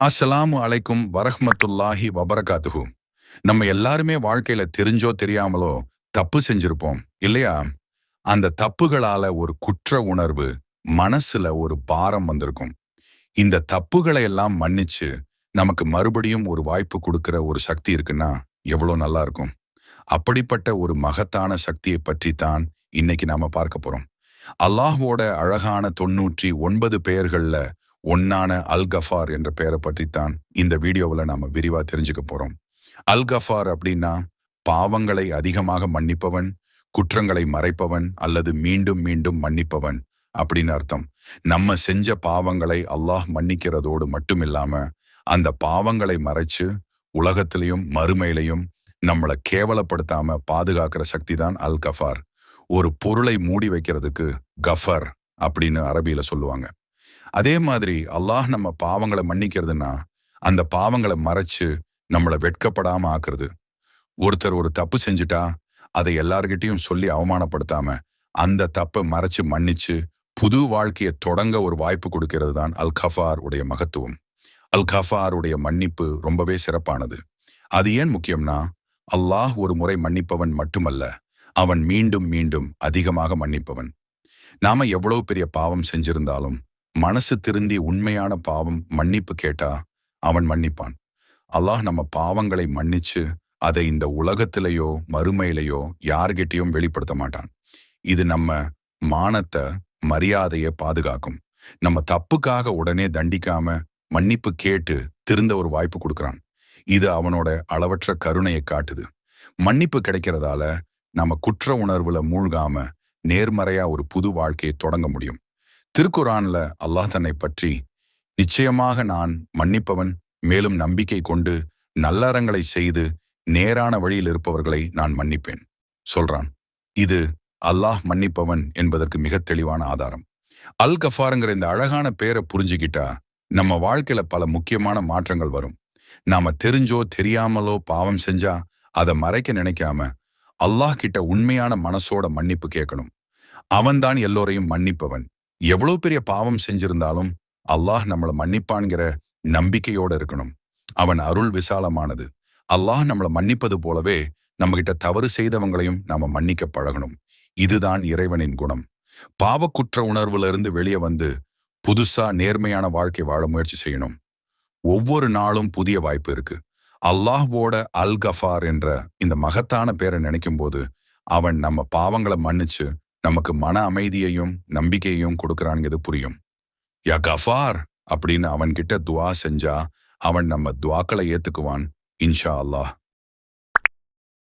அஸ்ஸலாமு அலைக்கும் வரஹ்மத்துல்லாஹி வபரகாத்துஹு. நம்ம எல்லாருமே வாழ்க்கையில தெரிஞ்சோ தெரியாமலோ தப்பு செஞ்சிருப்போம் இல்லையா? அந்த தப்புகளால ஒரு குற்ற உணர்வு மனசுல ஒரு பாரம் வந்திருக்கும். இந்த தப்புகளை எல்லாம் மன்னிச்சு நமக்கு மறுபடியும் ஒரு வாய்ப்பு கொடுக்கிற ஒரு சக்தி இருக்குன்னா எவ்வளவு நல்லா இருக்கும். அப்படிப்பட்ட ஒரு மகத்தான சக்தியை பற்றி தான் இன்னைக்கு நாம பார்க்க போறோம். அல்லாஹ்வோட அழகான தொன்னூற்றி ஒன்பது பெயர்களில் ஒன்னான அல் கஃபார் என்ற பெயரை பற்றி தான் இந்த வீடியோவில் நாம் விரிவாக தெரிஞ்சுக்க போகிறோம் அல் கஃபார் அப்படின்னா பாவங்களை அதிகமாக மன்னிப்பவன் குற்றங்களை மறைப்பவன் அல்லது மீண்டும் மீண்டும் மன்னிப்பவன் அப்படின்னு அர்த்தம். நம்ம செஞ்ச பாவங்களை அல்லாஹ் மன்னிக்கிறதோடு மட்டும் இல்லாம அந்த பாவங்களை மறைச்சு உலகத்திலையும் மறுமையிலையும் நம்மளை கேவலப்படுத்தாம பாதுகாக்கிற சக்தி தான் அல் கஃபார். ஒரு பொருளை மூடி வைக்கிறதுக்கு கஃபர் அப்படின்னு அரபியில சொல்லுவாங்க. அதே மாதிரி அல்லாஹ் நம்ம பாவங்களை மன்னிக்கிறதுனா அந்த பாவங்களை மறைச்சு நம்மளை வெட்கப்படாம ஆக்குறது. ஒருத்தர் ஒரு தப்பு செஞ்சுட்டா அதை எல்லார்கிட்டையும் சொல்லி அவமானப்படுத்தாம அந்த தப்பை மறைச்சு மன்னிச்சு புது வாழ்க்கையை தொடங்க ஒரு வாய்ப்பு கொடுக்கிறது தான் அல் கஃபார் உடைய மகத்துவம். அல் கஃபார் உடைய மன்னிப்பு ரொம்பவே சிறப்பானது. அது ஏன் முக்கியம்னா அல்லாஹ் ஒரு முறை மன்னிப்பவன் மட்டுமல்ல அவன் மீண்டும் மீண்டும் அதிகமாக மன்னிப்பவன். நாம எவ்வளவு பெரிய பாவம் செஞ்சிருந்தாலும் மனசு திருந்தி உண்மையான பாவம் மன்னிப்பு கேட்டா அவன் மன்னிப்பான். அல்லாஹ் நம்ம பாவங்களை மன்னிச்சு அதை இந்த உலகத்திலேயோ மறுமையிலேயோ யார்கிட்டையும் வெளிப்படுத்த மாட்டான். இது நம்ம மானத்தை மரியாதையை பாதுகாக்கும். நம்ம தப்புக்காக உடனே தண்டிக்காம மன்னிப்பு கேட்டு திருந்த ஒரு வாய்ப்பு கொடுக்கறான். இது அவனோட அளவற்ற கருணையை காட்டுது. மன்னிப்பு கிடைக்கிறதால நம்ம குற்ற உணர்வுல மூழ்காம நேர்மறையா ஒரு புது வாழ்க்கையை தொடங்க முடியும். திருக்குரான்ல அல்லாஹ் தன்னை பற்றி நிச்சயமாக நான் மன்னிப்பவன் மேலும் நம்பிக்கை கொண்டு நல்லறங்களை செய்து நேரான வழியில் இருப்பவர்களை நான் மன்னிப்பேன். சொல்றான் இது அல்லாஹ் மன்னிப்பவன் என்பதற்கு மிக தெளிவான ஆதாரம். அல் கஃபாருங்கிற இந்த அழகான பேரை புரிஞ்சுக்கிட்டா நம்ம வாழ்க்கையில பல முக்கியமான மாற்றங்கள் வரும். நாம தெரிஞ்சோ தெரியாமலோ பாவம் செஞ்சா அதை மறைக்க நினைக்காம அல்லாஹ் கிட்ட உண்மையான மனசோட மன்னிப்பு கேட்கணும். அவன்தான் எல்லோரையும் மன்னிப்பவன். எவ்வளவு பெரிய பாவம் செஞ்சிருந்தாலும் அல்லாஹ் நம்மளை மன்னிப்பான்கிற நம்பிக்கையோட இருக்கணும். அவன் அருள் விசாலமானது. அல்லாஹ் நம்மளை மன்னிப்பது போலவே நம்ம கிட்ட தவறு செய்தவங்களையும் நாம மன்னிக்க பழகணும். இதுதான் இறைவனின் குணம். பாவக்குற்ற உணர்வுல இருந்து வெளியே வந்து புதுசா நேர்மையான வாழ்க்கை வாழ முயற்சி செய்யணும். ஒவ்வொரு நாளும் புதிய வாய்ப்பு இருக்கு. அல்லாஹ்வோட அல் கஃபார் என்ற இந்த மகத்தான பேரை நினைக்கும் போது அவன் நம்ம பாவங்களை மன்னிச்சு நமக்கு மன அமைதியையும் நம்பிக்கையையும் கொடுக்கறான்ங்கிறது புரியும்? யா கஃபார்! அப்படின்னு அவன்கிட்ட துவா செஞ்சா அவன் நம்ம துவாக்களை ஏத்துக்குவான் இன்ஷா அல்லாஹ்.